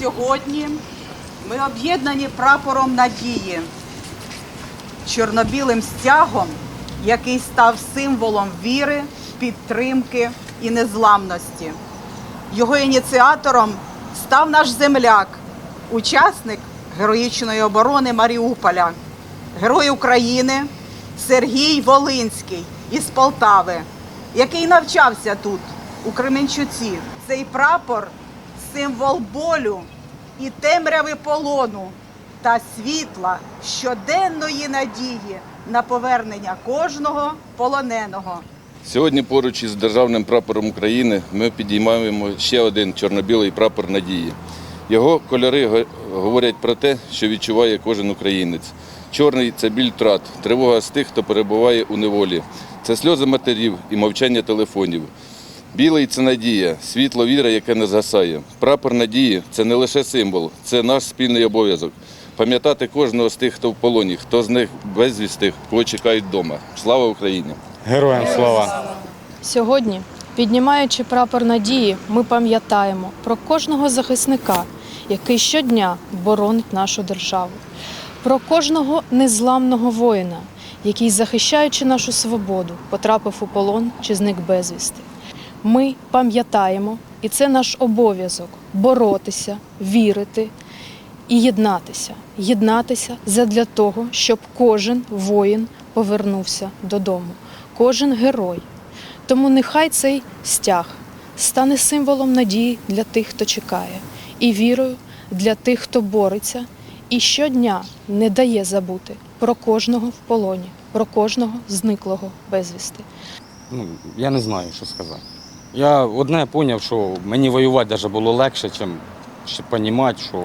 Сьогодні ми об'єднані прапором надії, чорнобілим стягом, який став символом віри, підтримки і незламності. Його ініціатором став наш земляк, учасник героїчної оборони Маріуполя, герой України Сергій Волинський із Полтави, який навчався тут, у Кременчуці. Цей прапор символ болю і темряви полону та світла щоденної надії на повернення кожного полоненого. Сьогодні поруч із державним прапором України ми підіймаємо ще один чорно-білий прапор надії. Його кольори говорять про те, що відчуває кожен українець. Чорний це біль втрат, тривога з тих, хто перебуває у неволі. Це сльози матерів і мовчання телефонів. Білий це надія, світло віра, яке не згасає. Прапор надії це не лише символ, це наш спільний обов'язок. Пам'ятати кожного з тих, хто в полоні, хто з них безвістих, кого чекають вдома. Слава Україні! Героям слава! Сьогодні, піднімаючи прапор надії, ми пам'ятаємо про кожного захисника, який щодня боронить нашу державу, про кожного незламного воїна, який, захищаючи нашу свободу, потрапив у полон чи зник безвісти. Ми пам'ятаємо, і це наш обов'язок боротися, вірити і єднатися. Єднатися задля того, щоб кожен воїн повернувся додому, кожен герой. Тому нехай цей стяг стане символом надії для тих, хто чекає, і вірою для тих, хто бореться, і щодня не дає забути про кожного в полоні, про кожного зниклого безвісти. Ну, я не знаю, що сказати. Я одне зрозумів, що мені воювати навіть було легше, ніж розуміти, що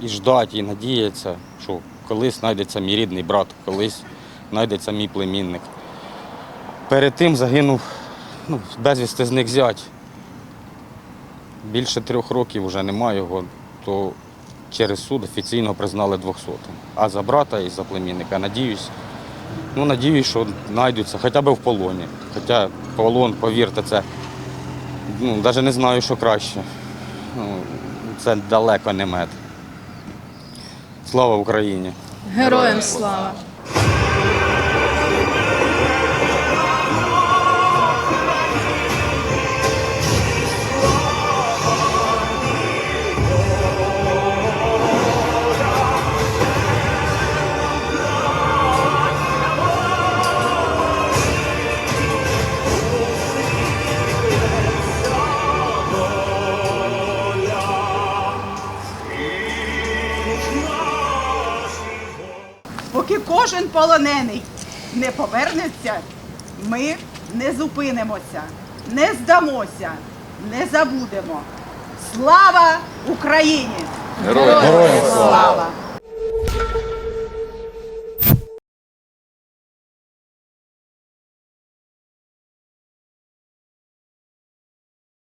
і ждати, і надіятися, що колись знайдеться мій рідний брат, колись знайдеться мій племінник. Перед тим загинув, ну, безвісти зник зять. Більше трьох років вже немає його, то через суд офіційно признали 200 А за брата і за племінника, надіюсь, Ну, надіюсь, що знайдуться, хоча б в полоні. Хоча полон, повірте, це ну, навіть не знаю, що краще. Ну, це далеко не мед. Слава Україні! Героям слава! Поки кожен полонений не повернеться, ми не зупинимося, не здамося, не забудемо. Слава Україні! Героям! Слава!